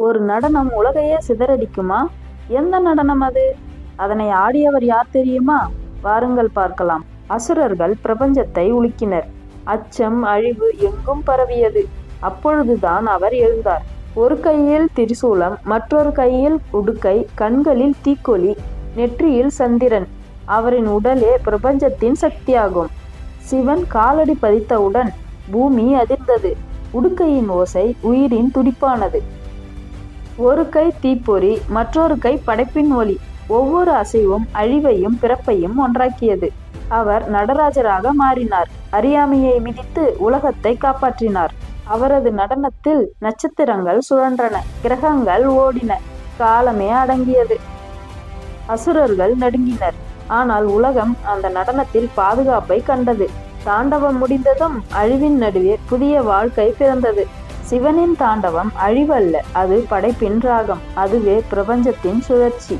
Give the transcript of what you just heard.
ஒரு நடனம் உலகையே சிதறடிக்குமா? எந்த நடனம் அது? அதனை ஆடியவர் யார் தெரியுமா? வாருங்கள் பார்க்கலாம். அசுரர்கள் பிரபஞ்சத்தை உலுக்கினர். அச்சம் அழிவு எங்கும் பரவியது. அப்பொழுதுதான் அவர் எழுந்தார். ஒரு கையில் திரிசூலம் மற்றொரு கையில் உடுக்கை கண்களில் தீக்கொலி நெற்றியில் சந்திரன். அவரின் உடலே பிரபஞ்சத்தின் சக்தியாகும். சிவன் காலடி பதித்தவுடன் பூமி அதிர்ந்தது. உடுக்கையின் ஓசை உயிரின் துடிப்பானது. ஒரு கை தீப்பொறி மற்றொரு கை படைப்பின் ஒளி ஒவ்வொரு அசைவும் அழிவையும் பிறப்பையும் ஒன்றாக்கியது. அவர் நடராஜராக மாறினார். அறியாமையை மிதித்து உலகத்தை காப்பாற்றினார். அவரது நடனத்தில் நட்சத்திரங்கள் சுழன்றன. கிரகங்கள் ஓடின. காலமே அடங்கியது. அசுரர்கள் நடுங்கினர். ஆனால் உலகம் அந்த நடனத்தில் பாதுகாப்பை கண்டது. தாண்டவம் முடிந்ததும் அழிவின் நடுவே புதிய வாழ்க்கை பிறந்தது. சிவனின் தாண்டவம் அழிவல்ல அது படைப்பின் ராகம் அதுவே பிரபஞ்சத்தின் சுழற்சி.